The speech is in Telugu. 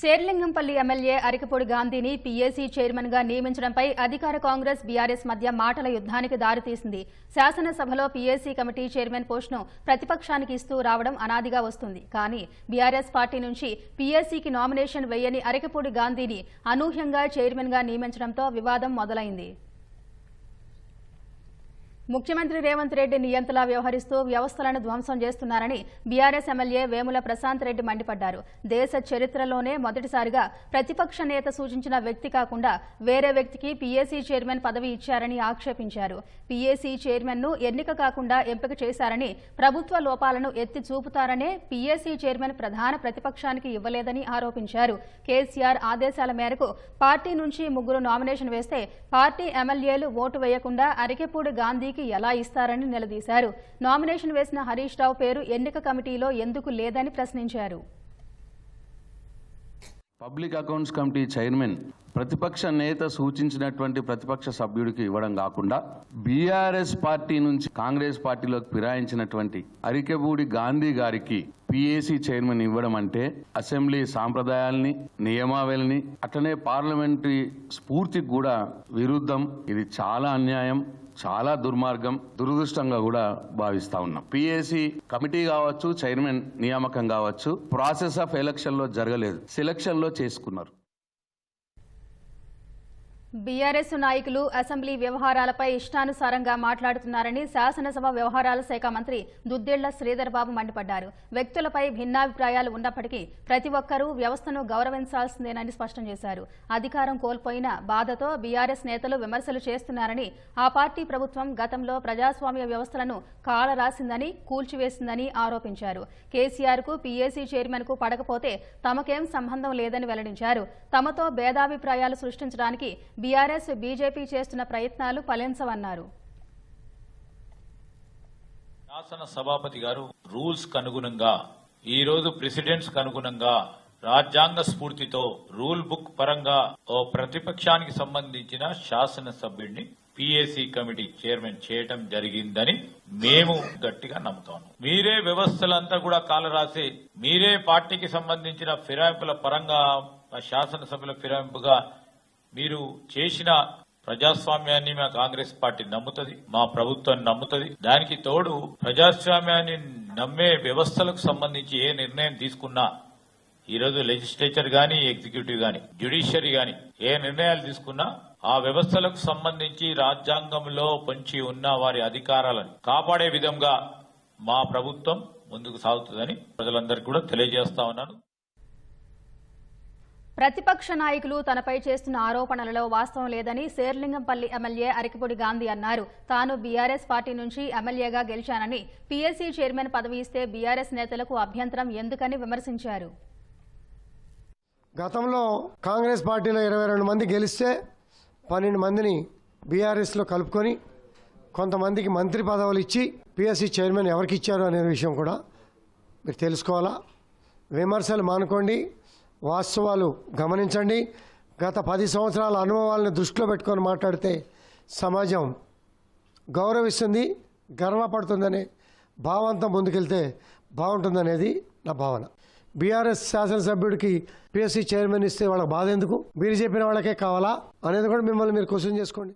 శేర్లింగంపల్లి ఎమ్మెల్యే అరికపూడి గాంధీని పీఏసీ చైర్మన్గా నియమించడంపై అధికార కాంగ్రెస్ బీఆర్ఎస్ మధ్య మాటల యుద్ధానికి దారితీసింది. శాసనసభలో పీఏసీ కమిటీ చైర్మన్ పోస్టును ప్రతిపక్షానికి ఇస్తూ రావడం అనాదిగా వస్తుంది. కానీ బీఆర్ఎస్ పార్టీ నుంచి పీఏసీకి నామినేషన్ వేయని అరికపూడి గాంధీని అనూహ్యంగా చైర్మన్గా నియమించడంతో వివాదం మొదలైంది. ముఖ్యమంత్రి రేవంత్ రెడ్డి నియంతలా వ్యవహరిస్తూ వ్యవస్థలను ధ్వంసం చేస్తున్నారని బీఆర్ఎస్ ఎమ్మెల్యే వేముల ప్రశాంత్ రెడ్డి మండిపడ్డారు. దేశ చరిత్రలోనే మొదటిసారిగా ప్రతిపక్ష నేత సూచించిన వ్యక్తి కాకుండా వేరే వ్యక్తికి పీఏసీ చైర్మన్ పదవి ఇచ్చారని ఆక్షేపించారు. పీఏసీ చైర్మన్ను ఎన్నిక కాకుండా ఎంపిక చేశారని ప్రభుత్వ లోపాలను ఎత్తి చూపుతారనే పీఏసీ చైర్మన్ ప్రధాన ప్రతిపక్షానికి ఇవ్వలేదని ఆరోపించారు. కేసీఆర్ ఆదేశాల మేరకు పార్టీ నుంచి ముగ్గురు నామినేషన్ వేస్తే పార్టీ ఎమ్మెల్యేలు ఓటు వేయకుండా అరికెపూడి గాంధీకి ఎలా ఇస్తారని నిలదీశారు. నామినేషన్ వేసిన హరీష్ రావు పేరు ఎన్నిక కమిటీలో ఎందుకు లేదని ప్రశ్నించారు. పబ్లిక్ అకౌంట్స్ కమిటీ చైర్మన్ ప్రతిపక్ష నేత సూచించినటువంటి ప్రతిపక్ష సభ్యుడికి ఇవ్వడం కాకుండా బీఆర్ఎస్ పార్టీ నుంచి కాంగ్రెస్ పార్టీలోకి ఫిరాయించినటువంటి అరికెబూడి గాంధీ గారికి పిఏసి చైర్మన్ ఇవ్వడం అంటే అసెంబ్లీ సాంప్రదాయాల్ని నియమావళిని అట్లనే పార్లమెంటరీ స్ఫూర్తికి కూడా విరుద్ధం. ఇది చాలా అన్యాయం చాలా దుర్మార్గం దురదృష్టంగా కూడా భావిస్తా ఉన్నాం. పిఏసి కమిటీ కావచ్చు చైర్మన్ నియామకం కావచ్చు ప్రాసెస్ ఆఫ్ ఎలక్షన్లో జరగలేదు సెలక్షన్లో చేసుకున్నారు. బీఆర్ఎస్ నాయకులు అసెంబ్లీ వ్యవహారాలపై ఇష్టానుసారంగా మాట్లాడుతున్నారని శాసనసభ వ్యవహారాల శాఖ మంత్రి దుద్దేళ్ళ శ్రీధర్బాబు మండిపడ్డారు. వ్యక్తులపై భిన్నాభిప్రాయాలు ఉన్నప్పటికీ ప్రతి ఒక్కరూ వ్యవస్థను గౌరవించాల్సిందేనని స్పష్టం చేశారు. అధికారం కోల్పోయిన బాధతో బీఆర్ఎస్ నేతలు విమర్శలు చేస్తున్నారని ఆ పార్టీ ప్రభుత్వం గతంలో ప్రజాస్వామ్య వ్యవస్థలను కాలరాసిందని కూల్చివేసిందని ఆరోపించారు. కేసీఆర్కు పీఏసీ చైర్మన్కు పడకపోతే తమకేం సంబంధం లేదని వెల్లడించారు. తమతో భేదాభిప్రాయాలు సృష్టించడానికి బీఆర్ఎస్ బీజేపీ చేస్తున్న ప్రయత్నాలు ఫలించవన్నారు. శాసన సభాపతి గారు రూల్స్ కనుగుణంగా అనుగుణంగా ఈ రోజు ప్రెసిడెంట్స్కు అనుగుణంగా రాజ్యాంగ స్ఫూర్తితో రూల్ బుక్ పరంగా ఓ ప్రతిపక్షానికి సంబంధించిన శాసన సభ్యుడిని కమిటీ చైర్మన్ చేయటం జరిగిందని మేము గట్టిగా నమ్ముతాము. మీరే వ్యవస్థలంతా కూడా కాలరాసి మీరే పార్టీకి సంబంధించిన ఫిరాయింపుల పరంగా శాసనసభ్యుల ఫిరాయింపుగా మీరు చేసిన ప్రజాస్వామ్యాన్ని మా కాంగ్రెస్ పార్టీ నమ్ముతుంది మా ప్రభుత్వం నమ్ముతుంది. దానికి తోడు ప్రజాస్వామ్యాన్ని నమ్మే వ్యవస్థలకు సంబంధించి ఏ నిర్ణయం తీసుకున్నా ఈరోజు లెజిస్లేచర్ గాని ఎగ్జిక్యూటివ్ గాని జ్యుడిషియరీ గాని ఏ నిర్ణయాలు తీసుకున్నా ఆ వ్యవస్థలకు సంబంధించి రాజ్యాంగంలో పొంచి ఉన్న వారి అధికారాలను కాపాడే విధంగా మా ప్రభుత్వం ముందుకు సాగుతుందని ప్రజలందరికీ కూడా తెలియజేస్తా ఉన్నాను. ప్రతిపక్ష నాయకులు తనపై చేస్తున్న ఆరోపణలలో వాస్తవం లేదని శేర్లింగంపల్లి ఎమ్మెల్యే అరికపూడి గాంధీ అన్నారు. తాను బీఆర్ఎస్ పార్టీ నుంచి ఎమ్మెల్యేగా గెలిచానని పీఎస్సీ చైర్మన్ పదవి ఇస్తే బీఆర్ఎస్ నేతలకు అభ్యంతరం ఎందుకని విమర్శించారు. గతంలో కాంగ్రెస్ పార్టీలో ఇరవై రెండు మంది గెలిస్తే పన్నెండు మందిని బీఆర్ఎస్లో కలుపుకొని కొంతమందికి మంత్రి పదవులు ఇచ్చి పిఎస్సి చైర్మన్ ఎవరికి ఇచ్చారు అనే విషయం కూడా మీరు తెలుసుకోవాలా? విమర్శలు మానుకోండి. వాస్తవాలు గమనించండి. గత పది సంవత్సరాల అనుభవాలను దృష్టిలో పెట్టుకొని మాట్లాడితే సమాజం గౌరవిస్తుంది గర్వపడుతుందనే భావంతో ముందుకెళ్తే బాగుంటుందనేది నా భావన. బీఆర్ఎస్ శాసనసభ్యుడికి పిఎస్సి చైర్మన్ ఇస్తే వాళ్ళకి బాధ ఎందుకు? మీరు చెప్పిన వాళ్ళకే కావాలా? అనేది కూడా మిమ్మల్ని మీరు క్వశ్చన్ చేసుకోండి.